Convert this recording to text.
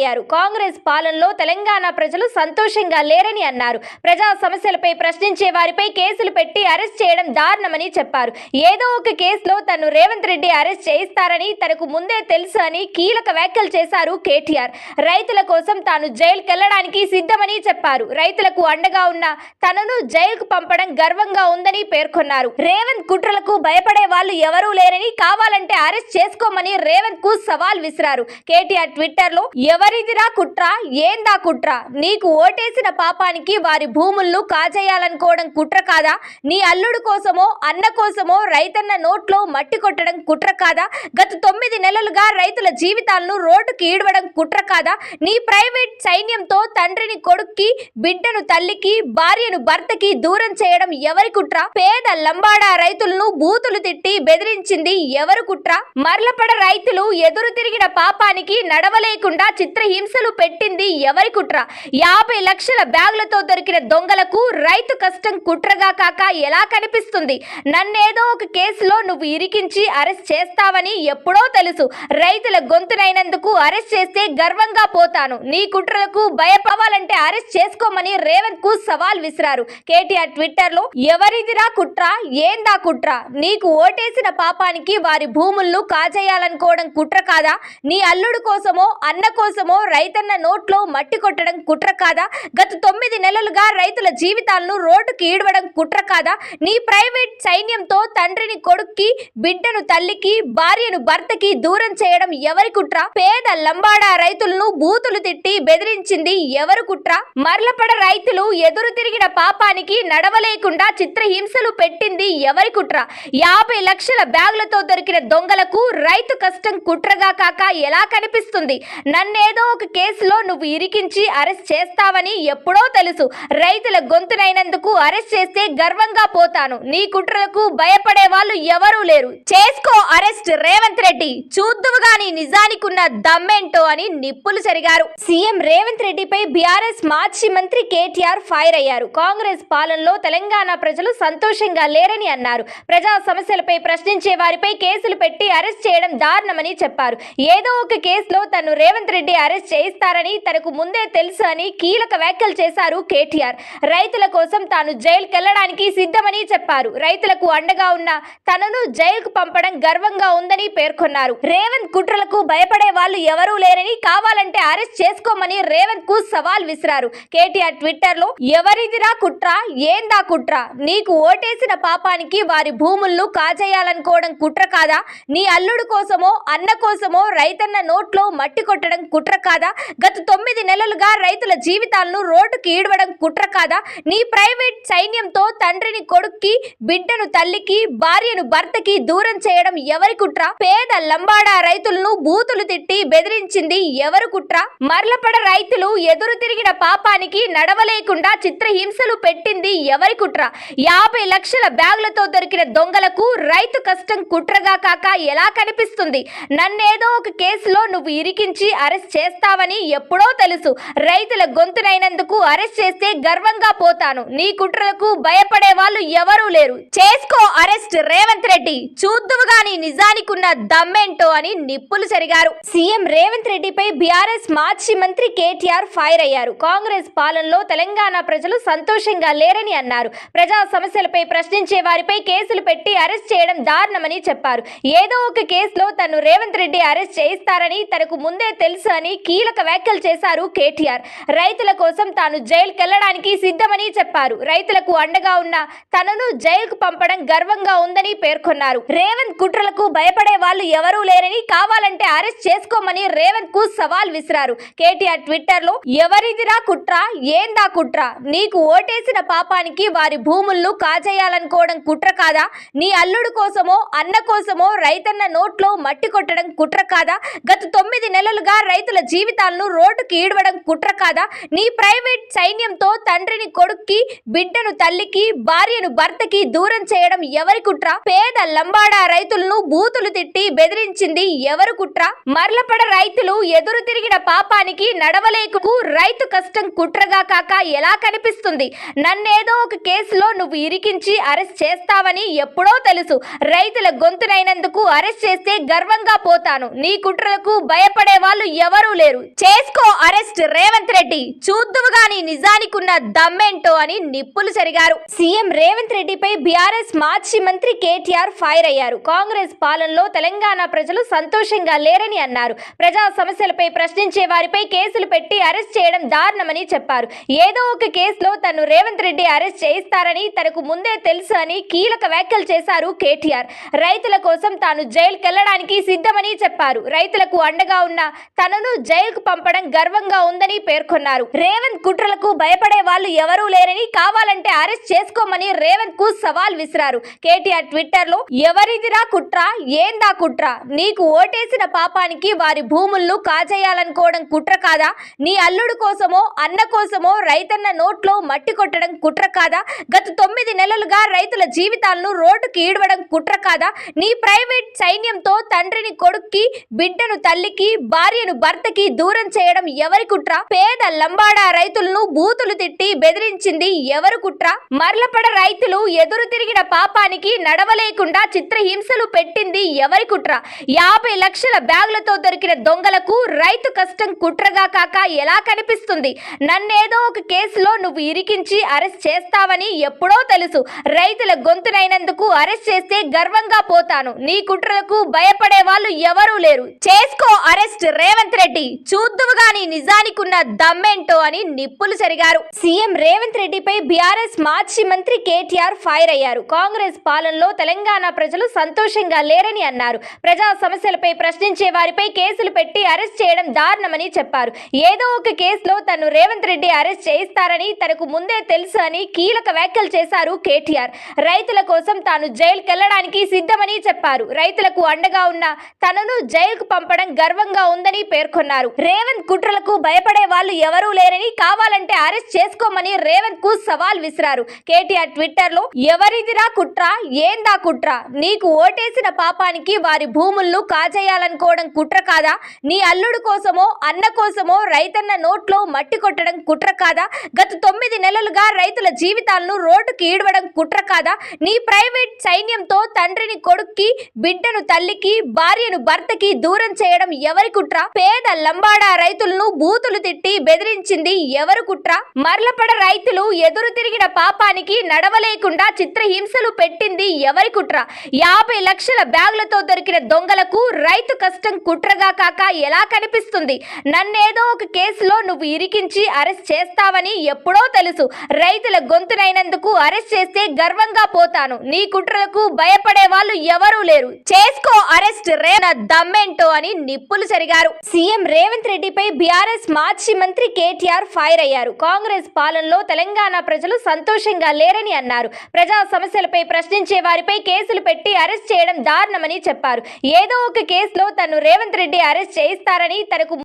అయ్యారు. కాంగ్రెస్ పాలనలో తెలంగాణ ప్రజలు సంతోషంగా లేరని అన్నారు. ప్రజా సమస్యలపై ప్రశ్నించే వారిపై కేసులు పెట్టి అరెస్ట్ చేయడం దారుణమని చెప్పారు. ఏదో ఒక కేసులో తను రేవంత్ రెడ్డి అరెస్ట్ చేయిస్తారని తనకు ముందే తెలుసు అని కీలక వ్యాఖ్యలు చేశారు కేటీఆర్. రైతుల కోసం తాను జైలుకెళ్ళడానికి సిద్ధమని చెప్పారు. రైతులకు అండగా ఉన్న తనను జైలుకు పంపడం గర్వంగా ఉందని పేర్కొన్నారు. రేవంత్ కుట్రలకు భయపడే వాళ్ళు ఎవరూ లేరని కావాలంటే అరెస్ట్ చేసుకోమని రేవంత్కు సవాల్ విసిరారు. కేటీఆర్ ట్విట్టర్లో ఎవరు ఎవరిదిరా కుట్ర? ఏందా కుట్ర? నీకు ఓటేసిన పాపానికి వారి భూములను కాజేయాలనుకోవడం కుట్ర కాదా? నీ అల్లుడు కోసమో అన్న కోసమో రైతన్న నోట్లో మట్టి కొట్టడం కుట్ర కాదా? గత తొమ్మిది నెలలుగా రైతుల జీవితాలను రోడ్డుకి ఈడవడం కుట్ర కాదా? నీ ప్రైవేట్ సైన్యంతో తండ్రిని కొడుక్కి బిడ్డను తల్లికి భార్యను భర్తకి దూరం చేయడం ఎవరి కుట్ర? పేద లంబాడా రైతులను బూతులు తిట్టి బెదిరించింది ఎవరు కుట్ర? మర్లపడ రైతులు ఎదురు తిరిగిన పాపానికి నడవలేకుండా హింసలు పెట్టింది ఎవరి కుట్ర? యాభై లక్షల బ్యాగులతో దొరికిన దొంగలకు రైతు కష్టం కుట్రగా కాక ఎలా కనిపిస్తుంది? నన్నేదో ఒక కేసులో నువ్వు ఇరికించి అరెస్ట్ చేస్తావని ఎప్పుడో తెలుసు. రైతుల గొంతునైనందుకు అరెస్ట్ చేస్తే గర్వంగా పోతాను. నీ కుట్రలకు భయపడవాలంటే అరెస్ట్ చేసుకోమని రేవంత్కు సవాల్ విసిరారు. కేటీఆర్ ట్విట్టర్లో ఎవరిదిరా కుట్ర? ఏందా కుట్ర? నీకు ఓటేసిన పాపానికి వారి భూములను కాజేయాలనుకోవడం కుట్ర కాదా? నీ అల్లుడు కోసమో అన్న కోసమో రైతన్న నోట్లో మట్టి కొట్టడం కుట్ర కాదా? గత తొమ్మిది నెలలుగా రైతుల జీవితాలను రోడ్డుకి ఈడవడం కుట్ర కాదా? నీ ప్రైవేట్ సైన్యంతో తండ్రిని కొడుక్కి బిడ్డను తల్లికి భార్యను భర్తకి దూరం చేయడం ఎవరి కుట్ర? పేద లంబాడా రైతులను బూతులు తిట్టి బెదిరించింది ఎవరు కుట్ర? మర్లపడ రైతులు ఎదురు తిరిగిన పాపానికి నడవలేకుండా చిత్రహింసలు పెట్టింది ఎవరి కుట్ర? యాభై లక్షల బ్యాగులతో దొరికిన దొంగలకు రైతు కష్టం కుట్రగా కాక ఎలా కనిపిస్తుంది? నన్నేదో ఒక కేసులో నువ్వు ఇరికించి అరెస్ట్ చేస్తావని ఎప్పుడో తెలుసు. రైతుల గొంతునైనందుకు అరెస్ట్ చేస్తే గర్వంగా పోతాను. నీ కుట్రలకు భయపడే వాళ్ళు ఎవరూ లేరు. చేసుకో అరెస్ట్ రేవంత్ రెడ్డి. చూద్దువు గాని నిజానికున్న దమ్మేంటో అని నిప్పులు చెరిగారు. సీఎం రేవంత్ రెడ్డిపై బీఆర్ఎస్ మాజీ మంత్రి కేటీఆర్ ఫైర్ అయ్యారు. కాంగ్రెస్ పాలనలో తెలంగాణ ప్రజలు సంతోషంగా లేరని అన్నారు. ప్రజా సమస్యలపై ప్రశ్నించే వారిపై కేసులు పెట్టి అరెస్ట్ చేయడం దారుణమని చెప్పారు. ఏదో ఒక కేసులో తను రేవంత్ రెడ్డి అరెస్ట్ చేయిస్తారని తనకు ముందే తెలుసు అని కీలక వ్యాఖ్యలు చేశారు కేటీఆర్. రైతుల కోసం తాను జైలుకెళ్ళడానికి సిద్ధమని చెప్పారు. రైతులకు అండగా ఉన్న తనను జైలుకు పంపడం గర్వంగా ఉందని పేర్కొన్నారు. రేవంత్ కుట్రలకు భయపడే వాళ్ళు ఎవరూ లేరని కావాలంటే అరెస్ట్ చేసుకోమని రేవంత్కు సవాల్ విసిరారు. కేటీఆర్ ట్విట్టర్లో ఎవరిదిరా కుట్ర? ఏందా కుట్ర? నీకు ఓటేసిన పాపానికి వారి భూములను కాజేయాలనుకోవడం కుట్ర కాదా? నీ అల్లుడు కోసమో అన్న కోసమో రైతన్న నోట్లో మట్టి కొట్టడం కుట్ర కాదా? గత తొమ్మిది నెలలుగా రైతుల జీవితాలను రోడ్డుకి ఈడవడం కుట్ర కాదా? నీ ప్రైవేట్ సైన్యంతో తండ్రిని కొడుక్కి బిడ్డను తల్లికి భార్యను భర్తకి దూరం చేయడం ఎవరి కుట్ర? పేద లంబాడా రైతులను బూతులు తిట్టి బెదిరించింది ఎవరు కుట్ర? మర్లపడ రైతులు ఎదురు తిరిగిన పాపానికి నడవలేకుండా చిత్రహింసలు పెట్టింది ఎవరి కుట్ర? యాభై లక్షల బ్యాగులతో దొరికిన దొంగలకు రైతు కష్టం కుట్రగా కాక ఎలా కనిపిస్తుంది? నన్నేదో ఒక కేసులో నువ్వు ఇరికించి అరెస్ట్ చేస్తావని ఎప్పుడో తెలుసు. రైతుల గొంతునైనందుకు అరెస్ట్ చేస్తే గర్వంగా పోతాను. నీ కుట్రలకు భయపడే వాళ్ళు ఎవరూ లేరు. చేసుకో అరెస్ట్ రేవంత్ రెడ్డి. చూద్దువు గాని నిజానికున్న దమ్మేంటో అని నిప్పులు చెరిగారు సీఎం రేవంత్ రెడ్డిపై బీఆర్ఎస్ మాజీ మంత్రి కేటీఆర్ ఫైర్ అయ్యారు. కాంగ్రెస్ పాలనలో తెలంగాణ ప్రజలు సంతోషంగా లేరని అన్నారు. ప్రజా సమస్యలపై ప్రశ్నించే వారిపై కేసులు పెట్టి అరెస్ట్ చేయడం దారుణమని చెప్పారు. ఏదో ఒక కేసులో తను రేవంత్ రెడ్డి అరెస్ట్ చేయిస్తారని తనకు ముందే తెలుసు అని కీలక వ్యాఖ్యలు చేశారు కేటీఆర్. రైతుల కోసం తాను జైలుకెళ్ళడానికి సిద్ధమని చెప్పారు. రైతులకు అండగా ఉన్న తనను జైలుకు పంపడం గర్వంగా ఉందని పేర్కొన్నారు. రేవంత్ కుట్రలకు భయపడే వాళ్ళు ఎవరూ లేరని కావాలంటే అరెస్ట్ చేసుకోమని రేవంత్కు సవాల్ విసిరారు. కేటీఆర్ ట్విట్టర్లో ఎవరిదిరా కుట్ర? ఏందా కుట్ర? నీకు ఓటేసిన పాపానికి వారి భూములను కాజేయాలనుకోవడం కుట్ర కాదా? నీ అల్లుడు కోసమో అన్న కోసమో రైతన్న నోట్లో మట్టి కొట్టడం కుట్ర కాదా? గత తొమ్మిది నెలలుగా రైతుల జీవితాలను రోడ్డుకి ఈడవడం కుట్ర కాదా? నీ ప్రైవేట్ సైన్యంతో తండ్రిని కొడుక్కి బిడ్డను తల్లికి భార్యను భర్తకి దూరం చేయడం ఎవరి కుట్ర? పేద లంబాడా రైతులను బూతులు తిట్టి బెదిరించింది ఎవరు కుట్ర? మర్లపడ రైతులు ఎదురు తిరిగిన పాపానికి నడవలేకు. రైతు కష్టం కుట్రగా కాక ఎలా కనిపిస్తుంది? నన్నేదో ఒక కేసులో నువ్వు ఇరికించి అరెస్ట్ చేస్తావని ఎప్పుడో తెలుసు. రైతుల గొంతునైనందుకు అరెస్ట్ చేస్తే గర్వంగా పోతాను. నీ కుట్రలకు భయపడే వాళ్ళు ఎవరు? లేరు. చేసుకో అరెస్ట్ రేవంత్ రెడ్డి. చూద్దువు గాని నిజానికున్న దమ్మేంటో అని నిప్పులు జరిగారు సీఎం రేవంత్ రెడ్డిపై బీఆర్ఎస్ మాజీ మంత్రి కేటీఆర్ ఫైర్ అయ్యారు. కాంగ్రెస్ పాలనలో తెలంగాణ ప్రజలు సంతోషంగా లేరని అన్నారు. ప్రజా సమస్యలపై ప్రశ్నించే వారిపై కేసులు పెట్టి అరెస్ట్ చేయడం దారుణమని చెప్పారు. ఏదో ఒక కేసులో తను రేవంత్ రెడ్డి అరెస్ట్ చేయిస్తారని తనకు ముందే తెలుసు అని కీలక వ్యాఖ్యలు చేశారు కేటీఆర్. రైతుల కోసం తాను జైలుకెళ్ళడానికి సిద్ధమని చెప్పారు. రైతులకు అండగా ఉన్న తనను జైలుకు పంపడం గర్వంగా ఉందని పేర్కొన్నారు. రేవంత్ కుట్రలకు భయపడే వాళ్ళు ఎవరూ లేరని కావాలంటే అరెస్ట్ చేసుకోమని రేవంత్కు సవాల్ విసిరారు. కేటీఆర్ ట్విట్టర్లో ఎవరిదిరా కుట్ర? ఏందా కుట్ర? నీకు ఓటేసిన పాపానికి వారి భూములను కాజేయాలనుకోవడం కుట్ర కాదా? నీ అల్లుడు కోసమో అన్న కోసమో రైతన్న నోట్లో మట్టి కొట్టడం కుట్ర కాదా? గత తొమ్మిది నెలలుగా రైతుల జీవితాలను రోడ్డుకి ఈడవడం కుట్ర కాదా? నీ ప్రైవేట్ సైన్యంతో తండ్రిని కొడుక్కి బిడ్డను తల్లికి భార్యను భర్త భర్తకి దూరం చేయడం ఎవరి కుట్ర? పేద లంబాడా రైతులను బూతులు తిట్టి బెదిరించింది ఎవరు కుట్ర? మర్లపడ రైతులు ఎదురు తిరిగిన పాపానికి నడవలేకుండా చిత్రహింసలు పెట్టింది ఎవరి కుట్ర? యాభై లక్షల బ్యాగులతో దొరికిన దొంగలకు రైతు కష్టం కుట్రగా కాక ఎలా కనిపిస్తుంది? నన్నేదో ఒక కేసులో నువ్వు ఇరికించి అరెస్ట్ చేస్తావని ఎప్పుడో తెలుసు. రైతుల గొంతునైనందుకు అరెస్ట్ చేస్తే గర్వంగా పోతాను. నీ కుట్రలకు భయపడే వాళ్ళు ఎవరూ లేరు. చేసుకో అరెస్ట్ రేవంత్ రెడ్డి. చూద్దువు గాని నిజానికున్న దమ్మేంటో అని నిప్పులు జరిగారు సీఎం రేవంత్ రెడ్డిపై బీఆర్ఎస్ మాజీ మంత్రి కేటీఆర్ ఫైర్ అయ్యారు. కాంగ్రెస్ పాలనలో తెలంగాణ ప్రజలు సంతోషంగా లేరని అన్నారు. ప్రజా సమస్యలపై ప్రశ్నించే వారిపై కేసులు పెట్టి అరెస్ట్ చేయడం దారుణమని చెప్పారు. ఏదో ఒక కేసులో తను రేవంత్ రెడ్డి అరెస్ట్ చేయిస్తారని తనకు ముందే తెలుసు అని కీలక వ్యాఖ్యలు చేశారు కేటీఆర్. రైతుల కోసం తాను జైలుకెళ్ళడానికి సిద్ధమని చెప్పారు. రైతులకు అండగా ఉన్న తనను జైలుకు పంపడం గర్వంగా ఉందని పేర్కొన్నారు. రేవంత్ కుట్రలకు భయపడే వాళ్ళు ఎవరూ లేరని కావాలంటే అరెస్ట్ చేసుకోమని రేవంత్కు సవాల్ విసిరారు. కేటీఆర్ ట్విట్టర్లో ఎవరిదిరా కుట్ర? ఏందా కుట్ర? నీకు ఓటేసిన పాపానికి వారి భూములను కాజేయాలనుకోవడం కుట్ర కాదా? నీ అల్లుడు కోసమో అన్న కోసమో రైతన్న నోట్లో మట్టి కొట్టడం కుట్ర కాదా? గత తొమ్మిది నెలలుగా రైతుల జీవితాలను రోడ్డుకి ఈడవడం కుట్ర కాదా? నీ ప్రైవేట్ సైన్యంతో తండ్రిని కొడుక్కి బిడ్డను తల్లికి భార్యను భర్తకి దూరం చేయడం ఎవరి కుట్ర? పేద లంబాడా రైతులను బూతులు తిట్టి బెదిరించింది ఎవరు కుట్ర? మర్లపడ రైతులు ఎదురు తిరిగిన పాపానికి నడవలేకుండా చిత్రహింసలు పెట్టింది ఎవరి కుట్ర? యాభై లక్షల బ్యాగులతో దొరికిన దొంగలకు రైతు కష్టం కుట్రగా కాక ఎలా కనిపిస్తుంది? నన్నేదో ఒక కేసులో నువ్వు ఇరికించి అరెస్ట్ చేస్తావని ఎప్పుడో తెలుసు. రైతుల గొంతునైనందుకు అరెస్ట్ చేస్తే గర్వంగా పోతాను. నీ కుట్రలకు భయపడే వాళ్ళు ఎవరూ లేరు. చేసుకో అరెస్ట్ రే నా దమ్మేంటో అని నిప్పులు జరిగారు. సీఎం సీఎం రేవంత్ రెడ్డిపై బీఆర్ఎస్ మాజీ మంత్రి కేటీఆర్ ఫైర్ అయ్యారు. కాంగ్రెస్ పాలనలో తెలంగాణ ప్రజలు సంతోషంగా లేరని అన్నారు. ప్రజా సమస్యలపై ప్రశ్నించే వారిపై కేసులు పెట్టి అరెస్ట్ చేయడం దారుణమని చెప్పారు. ఏదో ఒక కేసులో తను రేవంత్ రెడ్డి అరెస్ట్ చేయిస్తారని తనకు